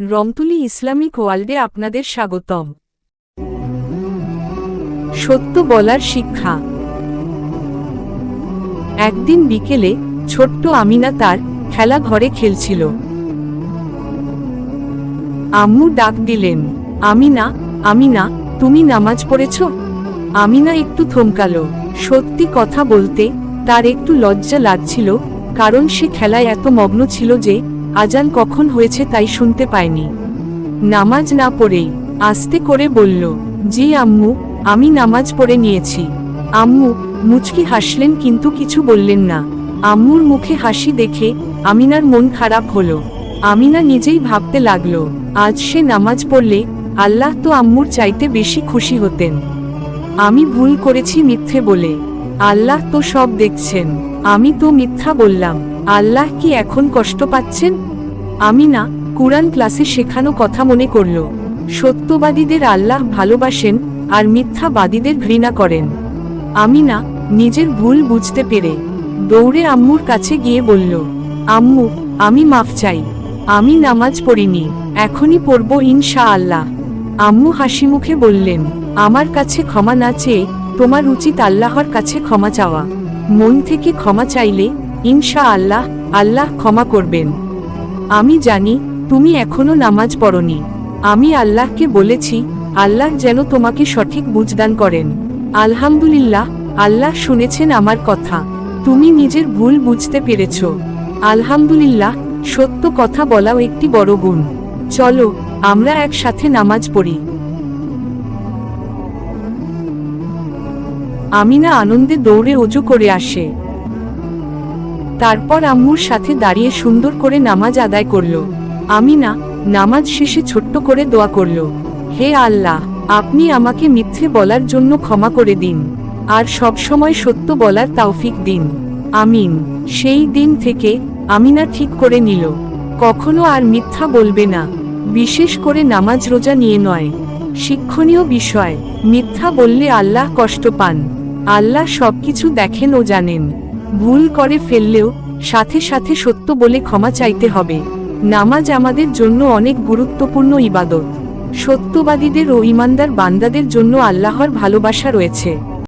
রমতুলি Islamic ওয়ার্ল্ডে আপনাদের স্বাগতম। সত্য বলার শিক্ষা। একদিন বিকেলে ছোট্ট আমিনা তার খেলা ঘরে খেলছিল। আম্মু ডাক দিলেন, আমিনা আমিনা, তুমি নামাজ পড়েছ? আমিনা একটু থমকালো। সত্যি কথা বলতে, তার একটু লজ্জা লাগছিল, কারণ সে খেলায় এত মগ্ন ছিল যে আজান কখন হয়েছে তাই শুনতে পায়নি নামাজ না পড়েই আস্তে করে বলল, জি আম্মু, আমি নামাজ পড়ে নিয়েছি। আম্মু, মুচকি হাসলেন কিন্তু কিছু বললেন না। আম্মুর মুখে হাসি দেখে আমিনার মন খারাপ হলো। আমিনা নিজেই ভাবতে লাগল, আজ সে নামাজ পড়লে আল্লাহ তো আম্মুর চাইতে বেশি খুশি হতেন। আমি ভুল করেছি মিথ্যে বলে। আল্লাহ তো সব দেখছেন। আমি তো মিথ্যা বললাম। আল্লাহ কি এখন কষ্ট পাচ্ছেন? আমি না, কুরআন ক্লাসে শেখানো কথা মনে করল। সত্যবাদীদের আল্লাহ ভালোবাসেন, আর মিথ্যাবাদীদের ঘৃণা করেন। আমি না, নিজের ভুল বুঝতে পেরে, দৌড়ে আম্মুর কাছে গিয়ে বলল, আম্মু, আমি মাফ চাই। আমি নামাজ পড়িনি, এখনই পড়ব ইনশা আল্লাহ আম্মু হাসি মুখে বললেন, আমার কাছে ক্ষমা না চেয়ে তোমার উচিত আল্লাহর কাছে ক্ষমা চাওয়া। মন থেকে ক্ষমা চাইলে ইনশা আল্লাহ আল্লাহ ক্ষমা করবেন। আমি জানি, তুমি এখনও নামাজ পড়নি। আমি আল্লাহকে বলেছি, আল্লাহ যেন তোমাকে সঠিক বুঝদান করেন। আলহামদুলিল্লাহ, আল্লাহ শুনেছেন আমার কথা। তুমি নিজের ভুল বুঝতে পেরেছ। আলহামদুলিল্লাহ, সত্য কথা বলাও একটি বড় গুণ। চলো, আমরা একসাথে নামাজ পড়ি। আমিনা আনন্দে দৌড়ে অজু করে আসে। তারপর আম্মুর সাথে দাঁড়িয়ে সুন্দর করে নামাজ আদায় করল। আমিনা নামাজ শেষে ছোট্ট করে দোয়া করল, হে আল্লাহ, আপনি আমাকে মিথ্যে বলার জন্য ক্ষমা করে দিন, আর সব সময় সত্য বলার তাওফিক দিন। আমিন। সেই দিন থেকে আমিনা ঠিক করে নিল, কখনো আর মিথ্যা বলবে না, বিশেষ করে নামাজ রোজা নিয়ে নয়। শিক্ষণীয় বিষয়, মিথ্যা বললে আল্লাহ কষ্ট পান। আল্লাহ সবকিছু দেখেন ও জানেন। ভুল করে ফেললেও সাথে সাথে সত্য বলে ক্ষমা চাইতে হবে। নামাজ আমাদের জন্য অনেক গুরুত্বপূর্ণ ইবাদত। সত্যবাদীদের ও ইমানদার বান্দাদের জন্য আল্লাহর ভালোবাসা রয়েছে।